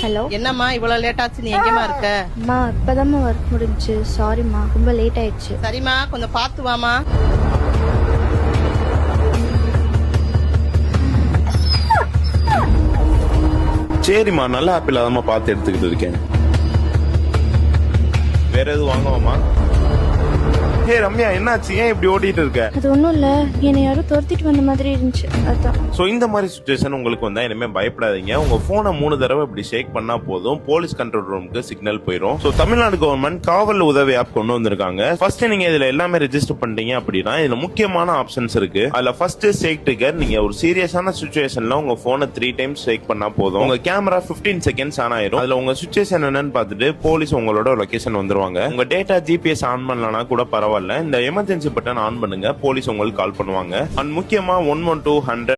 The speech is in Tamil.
ஹலோ என்னம்மா இவ்வளவு லேட் ஆச்சு நீ எங்கேம்மா இருக்க? அம்மா இப்போதாம்மா ஒர்க் முடிஞ்சுச்சு சாரிம்மா ரொம்ப லேட் ஆயிடுச்சு. சரிம்மா கொஞ்சம் பார்த்து வாமா சரிம்மா நல்ல ஆப்பிள் அதமா பார்த்து எடுத்துக்கிட்டு இருக்கேன். வேற எதுவும் வாங்குவாமா ஏ ரம்யா என்னாச்சு? ஏன் இப்படி ஓடிட்டு இருக்க? அது ஒன்றும் இல்லை. என்னை யாரும் துரத்திட்டு வந்த மாதிரி இருந்துச்சு. அதான். சோ இந்த மாதிரி சுச்சுவேஷன் உங்களுக்கு வந்தா இனிமே பயப்படாதீங்க. உங்க போனை மூணு தடவை இப்படி ஷேக் பண்ணா போதும். போலீஸ் கண்ட்ரோல் ரூமுக்கு சிக்னல் போயிடும் சோ தமிழ்நாடு கவர்மெண்ட் காவல் உதவி ஆப் கொண்டு வந்திருக்காங்க. ஃபர்ஸ்ட் நீங்க இதுல எல்லாமே ரெஜிஸ்டர் பண்ணிட்டீங்க அப்படின்னா இதுல முக்கியமான ஆப்ஷன்ஸ் இருக்கு. அதுல ஃபர்ஸ்ட் ஷேக் ட்ரிகர் நீங்க ஒரு சீரியஸான சுச்சுவேஷன்ல உங்க போனை த்ரீ டைம்ஸ் ஷேக் பண்ணா போதும். உங்க கேமரா 15 செகண்ட்ஸ் ஆன் ஆயிரும். அதுல உங்க சுச்சுவேஷன் என்னன்னு பார்த்துட்டு போலீஸ் உங்களோட லொகேஷன் வந்துருவாங்க. உங்க டேட்டா ஜிபிஎஸ் ஆன் பண்ணலனா கூட பரவாயில்ல. இந்த எமர்ஜென்சி பட்டன் ஆன் பண்ணுங்க. போலீஸ் உங்களுக்கு கால் பண்ணுவாங்க. அண்ட் முக்கியமா ஒன் ஒன் டூ ஹண்ட்ரட்